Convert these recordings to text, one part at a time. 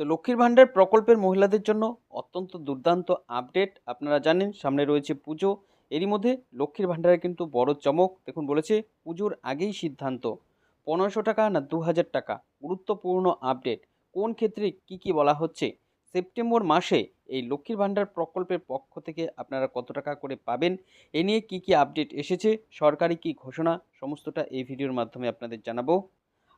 তো লক্ষ্মীর ভাণ্ডার প্রকল্পের মহিলাদের জন্য অত্যন্ত দুর্দান্ত আপডেট। আপনারা জানেন, সামনে রয়েছে পুজো। এরই মধ্যে লক্ষ্মীর ভাণ্ডারে কিন্তু বড় চমক। দেখুন, বলেছে পুজোর আগেই সিদ্ধান্ত। পনেরোশো টাকা না দু হাজার টাকা? গুরুত্বপূর্ণ আপডেট। কোন ক্ষেত্রে কি কি বলা হচ্ছে? সেপ্টেম্বর মাসে এই লক্ষ্মীর ভাণ্ডার প্রকল্পের পক্ষ থেকে আপনারা কত টাকা করে পাবেন? এ নিয়ে কি কি আপডেট এসেছে? সরকারি কি ঘোষণা? সমস্তটা এই ভিডিওর মাধ্যমে আপনাদের জানাব।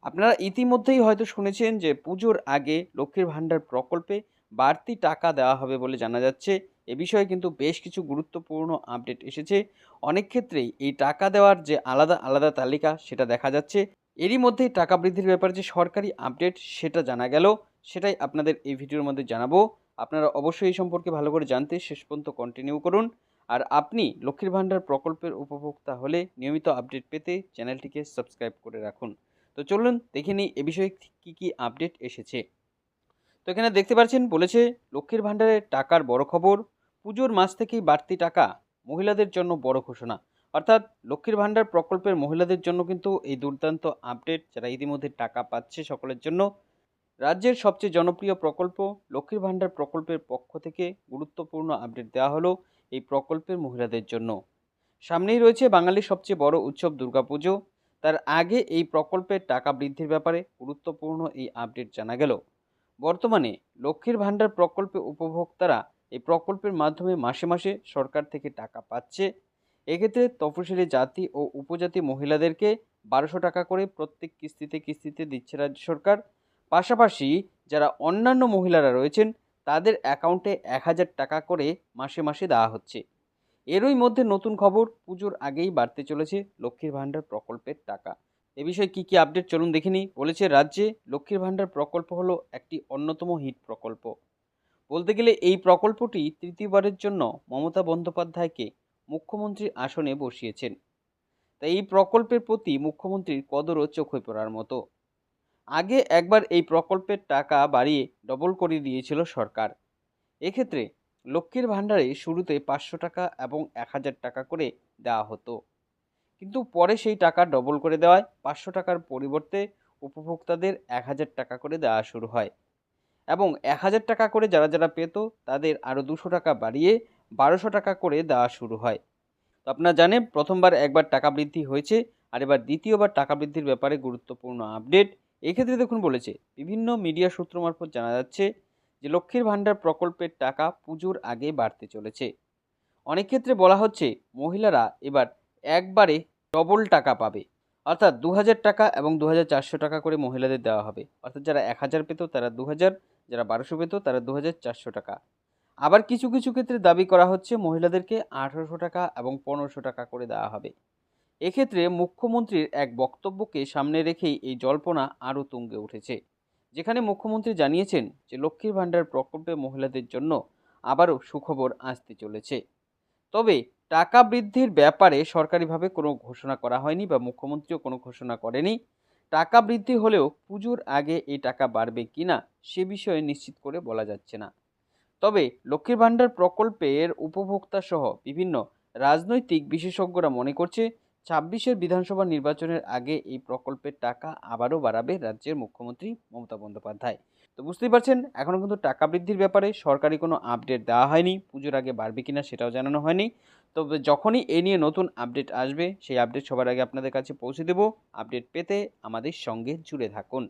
আপনারা ইতিমধ্যেই হয়তো শুনেছেন যে পুজোর আগে লক্ষ্মীর ভাণ্ডার প্রকল্পে বাড়তি টাকা দেওয়া হবে বলে জানা যাচ্ছে। এ বিষয়ে কিন্তু বেশ কিছু গুরুত্বপূর্ণ আপডেট এসেছে। অনেক ক্ষেত্রেই এই টাকা দেওয়ার যে আলাদা আলাদা তালিকা সেটা দেখা যাচ্ছে। এরই মধ্যেই টাকা বৃদ্ধির ব্যাপারে যে সরকারি আপডেট সেটা জানা গেল, সেটাই আপনাদের এই ভিডিওর মধ্যে জানাব। আপনারা অবশ্যই এই সম্পর্কে ভালো করে জানতে শেষ পর্যন্ত কন্টিনিউ করুন। আর আপনি লক্ষ্মীর ভাণ্ডার প্রকল্পের উপভোক্তা হলে নিয়মিত আপডেট পেতে চ্যানেলটিকে সাবস্ক্রাইব করে রাখুন। তো চলুন দেখে নিই এ বিষয়ে কী কী আপডেট এসেছে। তো এখানে দেখতে পাচ্ছেন, বলেছে লক্ষ্মীর ভাণ্ডারের টাকার বড় খবর, পুজোর মাস থেকেই বাড়তি টাকা, মহিলাদের জন্য বড় ঘোষণা। অর্থাৎ লক্ষ্মীর ভাণ্ডার প্রকল্পের মহিলাদের জন্য কিন্তু এই দুর্দান্ত আপডেট যারা ইতিমধ্যে টাকা পাচ্ছে সকলের জন্য, রাজ্যের সবচেয়ে জনপ্রিয় প্রকল্প, লক্ষ্মীর ভাণ্ডার প্রকল্পের পক্ষ থেকে গুরুত্বপূর্ণ আপডেট দেওয়া হলো এই প্রকল্পের মহিলাদের জন্য। সামনেই রয়েছে বাঙালির সবচেয়ে বড় উৎসব দুর্গাপুজো তার আগে এই প্রকল্পের টাকা বৃদ্ধির ব্যাপারে গুরুত্বপূর্ণ এই আপডেট জানা গেল। বর্তমানে লক্ষ্মীর ভাণ্ডার প্রকল্পে উপভোক্তারা এই প্রকল্পের মাধ্যমে মাসে মাসে সরকার থেকে টাকা পাচ্ছে। এক্ষেত্রে তফসিলি জাতি ও উপজাতি মহিলাদেরকে বারোশো টাকা করে প্রত্যেক কিস্তিতে কিস্তিতে দিচ্ছে রাজ্য সরকার। পাশাপাশি যারা অন্যান্য মহিলারা রয়েছেন, তাদের অ্যাকাউন্টে এক হাজার টাকা করে মাসে মাসে দেওয়া হচ্ছে। এরই মধ্যে নতুন খবর পুজোর আগেই বাড়তে চলেছে লক্ষ্মীর ভাণ্ডার প্রকল্পের টাকা। এ বিষয়ে কী কী আপডেট চলুন দেখে নিই। বলেছে রাজ্যে লক্ষ্মীর ভাণ্ডার প্রকল্প হলো একটি অন্যতম হিট প্রকল্প। বলতে গেলে এই প্রকল্পটি তৃতীয়বারের জন্য মমতা বন্দ্যোপাধ্যায়কে মুখ্যমন্ত্রীর আসনে বসিয়েছেন। তাই এই প্রকল্পের প্রতি মুখ্যমন্ত্রীর কদরও চোখে পড়ার মতো। আগে একবার এই প্রকল্পের টাকা বাড়িয়ে ডবল করে দিয়েছিল সরকার। এক্ষেত্রে লক্ষ্মীর ভাণ্ডারে শুরুতে পাঁচশো টাকা এবং এক হাজার টাকা করে দেওয়া হতো। কিন্তু পরে সেই টাকা ডবল করে দেওয়ায় পাঁচশো টাকার পরিবর্তে উপভোক্তাদের এক হাজার টাকা করে দেওয়া শুরু হয় এবং এক হাজার টাকা করে যারা যারা পেত তাদের আরও দুশো টাকা বাড়িয়ে বারোশো টাকা করে দেওয়া শুরু হয়। তো আপনারা জানেন, প্রথমবার একবার টাকা বৃদ্ধি হয়েছে আর এবার দ্বিতীয়বার টাকা বৃদ্ধির ব্যাপারে গুরুত্বপূর্ণ আপডেট। এক্ষেত্রে দেখুন বলেছে, বিভিন্ন মিডিয়া সূত্র মারফত জানা যাচ্ছে যে লক্ষ্মীর ভাণ্ডার প্রকল্পের টাকা পুজোর আগে বাড়তে চলেছে। অনেক ক্ষেত্রে বলা হচ্ছে, মহিলারা এবার একবারে ডবল টাকা পাবে। অর্থাৎ দু হাজার টাকা এবং দু হাজার চারশো টাকা করে মহিলাদের দেওয়া হবে। অর্থাৎ যারা এক হাজার পেত, তারা দু হাজার যারা বারোশো পেত, তারা দু হাজার চারশো টাকা। আবার কিছু কিছু ক্ষেত্রে দাবি করা হচ্ছে, মহিলাদেরকে আঠারোশো টাকা এবং পনেরোশো টাকা করে দেওয়া হবে। এক্ষেত্রে মুখ্যমন্ত্রীর এক বক্তব্যকে সামনে রেখেই এই জল্পনা আরও তুঙ্গে উঠেছে। যেখানে মুখ্যমন্ত্রী জানিয়েছেন যে লক্ষ্মীর ভাণ্ডার প্রকল্পে মহিলাদের জন্য আবারও সুখবর আসতে চলেছে। তবে টাকা বৃদ্ধির ব্যাপারে সরকারিভাবে কোনো ঘোষণা করা হয়নি বা মুখ্যমন্ত্রীও কোনো ঘোষণা করেনি। টাকা বৃদ্ধি হলেও পুজোর আগে এই টাকা বাড়বে কি না সে বিষয়ে নিশ্চিত করে বলা যাচ্ছে না। তবে লক্ষ্মীর ভাণ্ডার প্রকল্পের উপভোক্তা সহ বিভিন্ন রাজনৈতিক বিশেষজ্ঞরা মনে করছে ছাব্বিশের বিধানসভা নির্বাচনের আগে এই প্রকল্পের টাকা আবারও বাড়াবে রাজ্যের মুখ্যমন্ত্রী মমতা বন্দ্যোপাধ্যায়। তো বুঝতেই পারছেন, এখনও কিন্তু টাকা বৃদ্ধির ব্যাপারে সরকারি কোনো আপডেট দেওয়া হয়নি, পুজোর আগে বাড়বে কিনা সেটাও জানানো হয়নি। তবে যখনই এ নিয়ে নতুন আপডেট আসবে, সেই আপডেট সবার আগে আপনাদের কাছে পৌঁছে দেব। আপডেট পেতে আমাদের সঙ্গে জুড়ে থাকুন।